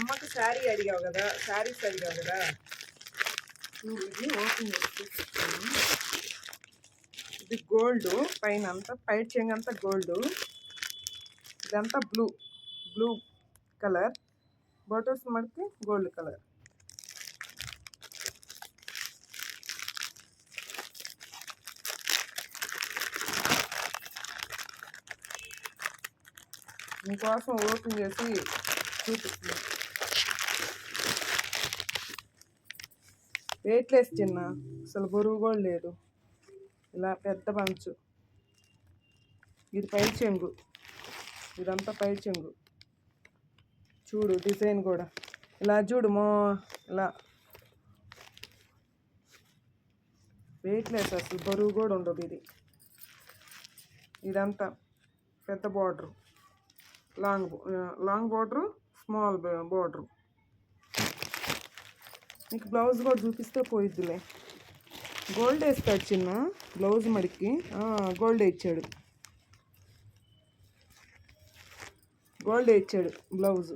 అమ్మకి శారీ అడిగావు కదా శారీస్ అడిగావు కదా. ఇది ఓపెన్ చేసి ఇది గోల్డ్ పైన అంతా పైట్ చెంగు అంతా గోల్డ్. ఇదంతా బ్లూ బ్లూ కలర్. బాటల్స్ మడికి గోల్డ్ కలర్. మీకోసం ఓపెన్ చేసి చూపిస్తున్నాను. వెయిట్లెస్ చిన్న అసలు బరువు కూడా లేదు. ఇలా పెద్ద పంచు. ఇది పై చెంగు. ఇదంతా పై చెంగు. చూడు డిజైన్ కూడా. ఇలా చూడు మో ఇలా. వెయిట్ లెస్ అసలు బరువు కూడా ఉండదు ఇది. ఇదంతా పెద్ద border long long border small border నీకు బ్లౌజ్ కూడా చూపిస్తే పోయిద్దిలే. గోల్డ్ వేస్తాడు చిన్న బ్లౌజ్ మడికి. గోల్డ్ ఇచ్చాడు గోల్డ్ ఇచ్చాడు బ్లౌజ్.